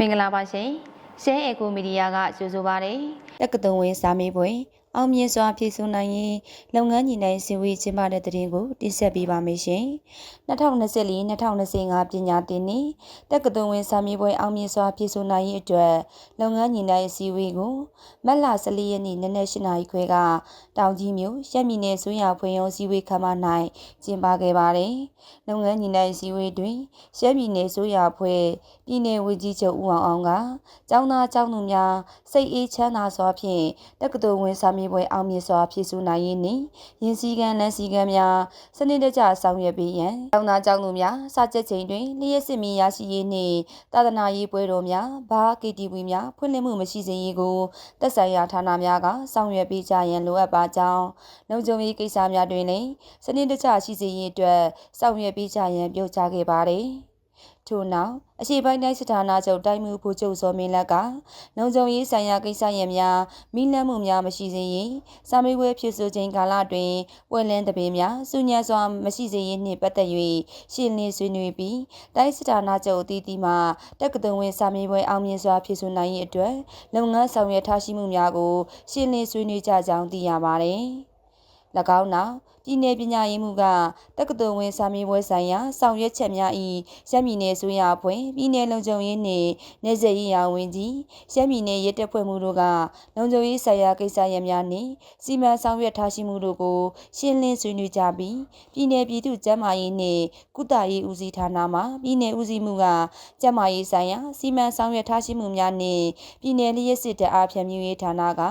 မင်္ဂလာပါရှင်ရှဲအေကိုမီဒီယာကကြိုဆိုပါရစေတက္ကသိုလ်ဝင်စာမေးပွဲ အောင်မြင်စွာဖြည့်ဆို့နိုင်ရင်လုပ်ငန်းညီနိုင်စင်ဝေးကျင်းပတဲ့တဲ့ရင်ကိုတင်ဆက်ပေးပါမယ်ရှင်2024-2025ပညာသင်နှစ်တက္ကသိုလ်ဝင်စာမေးပွဲအောင်မြင်စွာဖြည့်ဆို့နိုင်ရင်အတွက်လုပ်ငန်းညီနိုင်စည်းဝေးကိုမတ်လ14ရက်နေ့နနက်8:00နာရီခွဲကတောင်ကြီးမြို့ရှမ်းပြည်နယ်ဆွေးရဖွင့်ရုံစည်းဝေးခမ်းမ၌ကျင်းပခဲ့ပါတယ်လုပ်ငန်းညီနိုင်စည်းဝေးတွင်ရှမ်းပြည်နယ်ဆွေးရဖွဲ့ပြည်내ဝေကြီးချုပ်ဦးအောင်အောင်ကကျောင်းသားကျောင်းသူများစိတ်အေးချမ်းသာစွာဖြင့်တက္ကသိုလ်ဝင်စာမေးပွဲအောင်မြင်စွာဖြည့်ဆို့နိုင်ရင်းနှင့်ရင်းစည်းကမ်းလမ်းစည်းကမ်းများစနစ်တကျဆောင်ရွက်ပေးရန်ကျောင်းသားကျောင်းသူများစာချက်ချိန်တွင်လျှက်စစ်မီရရှိရေးနှင့်သာသနာရေးပွဲတော်များဘာ KTV များဖွင့်လှစ်မှုမရှိစေရေးကိုသက်ဆိုင်ရာဌာနများကဆောင်ရွက်ပေးကြရန်လိုအပ်ပါကြောင်းလုံခြုံရေးကိစ္စများတွင်လည်းစနစ်တကျရှိစေရေးအတွက်ဆောင်ရွက်ပေးကြရန်ပြောကြားခဲ့ပါတယ်။ ထို့နောက်အရှိပိုင်းတိုင်းစစ်ဌာနချုပ်တိုင်းမှုဖို့ချုပ်စောမင်းလက်ကလုံခြုံရေးဆိုင်ရာကိစ္စရပ်များမိလန်းမှုများမရှိစေရေးစာမေးပွဲဖြစ်ဆိုခြင်းကာလတွင်ပွဲလင်းတပင်များစုညံစွာမရှိစေရေးနှင့်ပတ်သက်၍ရှင်းလင်းဆွေးနွေးပြီးတိုင်းစစ်ဌာနချုပ်အသီးသီးမှတက္ကသိုလ်ဝင်စာမေးပွဲအောင်မြင်စွာဖြစ်ဆိုနိုင်ရေးအတွက်လုပ်ငန်းဆောင်ရွက်ထားရှိမှုများကိုရှင်းလင်းဆွေးနွေးကြကြောင်းသိရပါသည်။၎ င်းနောက်ပြည်내ပညာရေးမှုကတက္ကသိုလ်ဝင်စာမေးပွဲဆိုင်ရာဆောင်ရွက်ချက်များ၏ရှမ်းပြည်နယ်ဆိုရအဖွဲ့ပြည်내လုံခြုံရေးနှင့်နေဆက်ရေးရာဝန်ကြီးရှမ်းပြည်နယ်ရဲတပ်ဖွဲ့မှုတို့ကလုံခြုံရေးဆိုင်ရာကိစ္စရပ်များနှင့်စီမံဆောင်ရွက်ထားရှိမှုတို့ကိုရှင်းလင်းဆွေးနွေးကြပြီးပြည်내ပြည်သူ့ကျန်းမာရေးနှင့်ကုသရေးဦးစီးဌာနမှပြည်내ဦးစီးမှုကကျန်းမာရေးဆိုင်ရာစီမံဆောင်ရွက်ထားရှိမှုများနှင့်ပြည်내လျှက်စစ်တအားဖြန့်မြူရေးဌာနက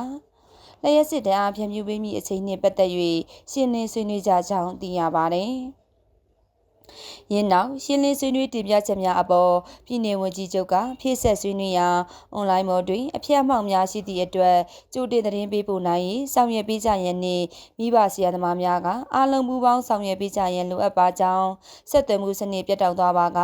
လျှက်စစ်တအားဖြန့်ဖြူးပေးမိအချိန်နှင့်ပတ်သက်၍ရှင်းလင်းဆွေးနွေးကြကြောင်းသိရပါတယ်။။ ယင်းနောက်ရှင်းလင်းဆွေးနွေးတင်ပြချက်များအပေါ်ပြည်내ဝန်ကြီးချုပ်ကဖြည့်ဆက်ဆွေးနွေးရာအွန်လိုင်းမော်တွင်အဖျက်အမှောက်များရှိသည့်အတွက်ကြိုတင်သတင်းပေးပို့နိုင်ရေးဆောင်ရွက်ပေးကြရန်နှင့်မိဘဆရာသမားများကအားလုံးပူးပေါင်းဆောင်ရွက်ပေးကြရန်လိုအပ်ပါကြောင်းဆက်သွယ်မှုစနစ်ပြတ်တောက်သွားပါက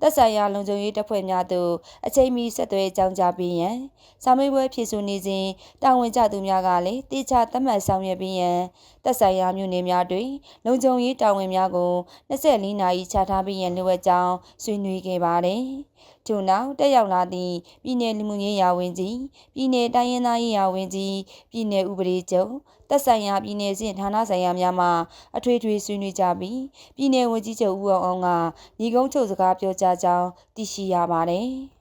သက်ဆိုင်ရာလုံခြုံရေးတပ်ဖွဲ့များသို့အချိန်မီဆက်သွယ်ကြောင်းကြားပေးရန်စာမေးပွဲဖြည့်ဆို့နေစဉ်တာဝန်ကျသူများကလည်းတေချာသတ်မှတ်ဆောင်ရွက်ပေးရန် သက်ဆိုင်ရာမြို့နယ်များတွင်လုံခြုံရေးတာဝန်များကို24နာရီချထားပေးရန်လိုအပ်ကြောင်းဆွေးနွေးခဲ့ပါတယ်။ထို့နောက်တက်ရောက်လာသည့်ပြည်내လူမှုရေးရာဝန်ကြီးပြည်내တိုင်းရင်းသားရေးရာဝန်ကြီးပြည်내ဥပဒေချုပ်သက်ဆိုင်ရာပြည်내စဉ်ဌာနဆိုင်ရာများမှအထွေထွေဆွေးနွေးကြပြီးပြည်내ဝန်ကြီးချုပ်ဦးအောင်အောင်ကညီကုန်းချုပ်စကားပြောကြားကြောင်းသိရှိရပါတယ်။